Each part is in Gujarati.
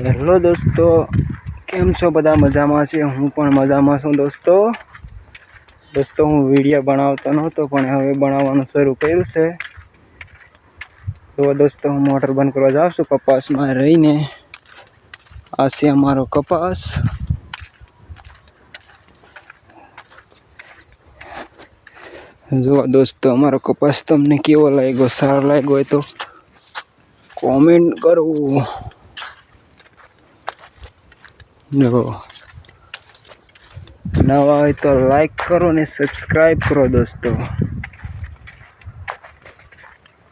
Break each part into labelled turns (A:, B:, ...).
A: હેલો દોસ્તો, કેમ છો? બધા મજામાં છે? હું પણ મજામાં છું દોસ્તો. દોસ્તો, હું વીડિયો બનાવતો નહોતો, પણ હવે બનાવવાનું શરૂ કર્યું છે. તો દોસ્તો, હું મોટર બંધ કરવા જાઉં છું, કપાસમાં રહીને. આ છે અમારો કપાસ. જો દોસ્તો, અમારો કપાસ તમને કેવો લાગ્યો? સારો લાગ્યો હોય તો કોમેન્ટ કરો. જો. નવા હોય તો લાઈક કરો ને સબસ્ક્રાઈબ કરો દોસ્તો.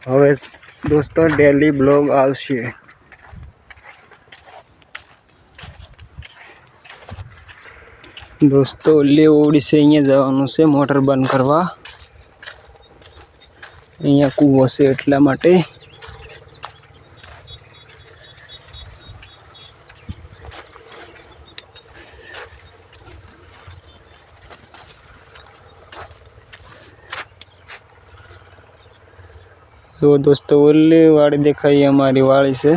A: હવે દોસ્તો ડેલી બ્લોગ આવશે. દોસ્તો લે ઓડિશે અહીંયા જવાનું છે મોટર બંધ કરવા. અહીંયા કૂવો છે એટલા માટે. તો દોસ્તો ઓલી વાડી દેખાય અમારી વાડી છે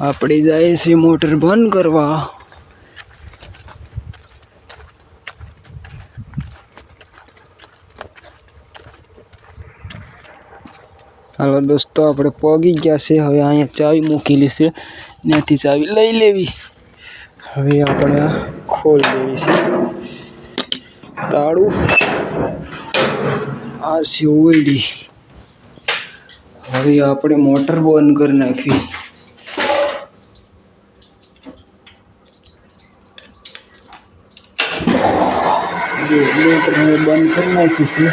A: આપણે જાય છે મોટર બંધ કરવા હાલો દોસ્તો આપણે પગી ગયા છે હવે અહીંયા ચાવી મૂકેલી છે ત્યાંથી ચાવી લઈ લેવી હવે આપણે ખોલી દેવી છે તાળું આ છે હવે આપણે મોટર બંધ કરી નાખવી. મોટર હવે બંધ કરી નાખી છે.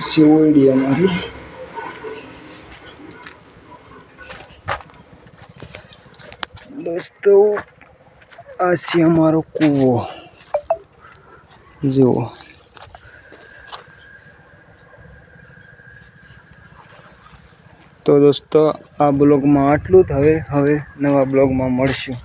A: આ અમારી. દોસ્તો, આ છે અમારો કૂવો. જુઓ. તો દોસ્તો આ બ્લોગમાં આટલું જ. હવે હવે નવા બ્લોગમાં મળશું.